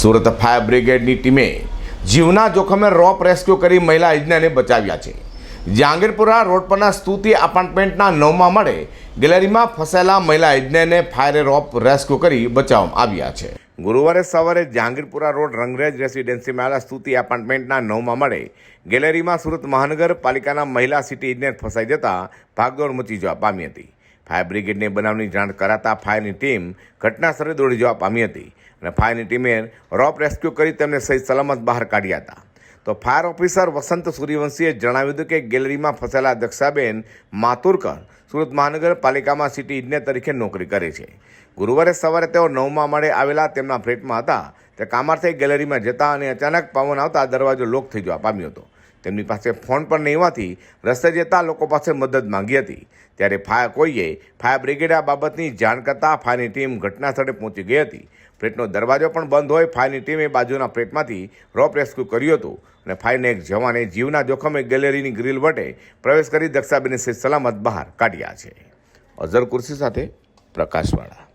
Surat fire બ્રિગેડની ટીમે જીવના જોખમે રોપ રેસ્ક્યુ કરી મહિલા ઇજનેરને બચાવ્યા છે. જહાંગીરપુરા રોડ પરના સ્તુતિ એપાર્ટમેન્ટના નવમા મળે ગેલેરીમાં ફસાયેલા મહિલા ઇજનેરને ફાયરે રોપ રેસ્ક્યુ કરી બચાવવામાં આવ્યા છે. ગુરુવારે સવારે જહાંગીરપુરા રોડ રંગરેજ રેસિડેન્સીમાં આવેલા સ્તુતિ એપાર્ટમેન્ટના નવમાં મળે ગેલેરીમાં સુરત મહાનગરપાલિકાના મહિલા સિટી ઇજનેર ફસાઈ જતા ભાગદોડ મચી જવા પામી હતી. ફાયર બ્રિગેડને બનાવની જાણ કરાતા ફાયરની ટીમ ઘટના સ્થળે દોડી જવા પામી હતી અને ફાયરની ટીમે રોપ રેસ્ક્યુ કરી તેમને સહી સલામત બહાર કાઢ્યા હતા. તો ફાયર ઓફિસર વસંત સૂર્યવંશીએ જણાવ્યું હતું કે ગેલેરીમાં ફસાયેલા દક્ષાબેન માતુરકર સુરત મહાનગરપાલિકામાં સિટી ઇજનેર તરીકે નોકરી કરે છે. ગુરુવારે સવારે તેઓ નવમા માળે આવેલા તેમના ફ્લેટમાં હતા. તે કામાર્થે ગેલેરીમાં જતા અને અચાનક પવન આવતા દરવાજો લોક થઈ જવા પામ્યો હતો. તેમની પાસે ફોન પણ નહીં હોવાથી રસ્તે જતા લોકો પાસે મદદ માંગી હતી. ત્યારે ફાયર કોઈએ ફાયર બ્રિગેડ આ બાબતની જાણ કરતાં ફાયરની ટીમ ઘટના સ્થળે પહોંચી ગઈ હતી. ફ્લેટનો દરવાજો પણ બંધ હોય ફાયરની ટીમે બાજુના ફ્લેટમાંથી રોપ રેસ્ક્યુ કર્યું હતું અને ફાયરને એક જવાને જીવના જોખમે ગેલેરીની ગ્રીલ વટે પ્રવેશ કરી દક્ષાબેને સલામત બહાર કાઢ્યા છે. અઝર કુર્સી સાથે પ્રકાશવાળા.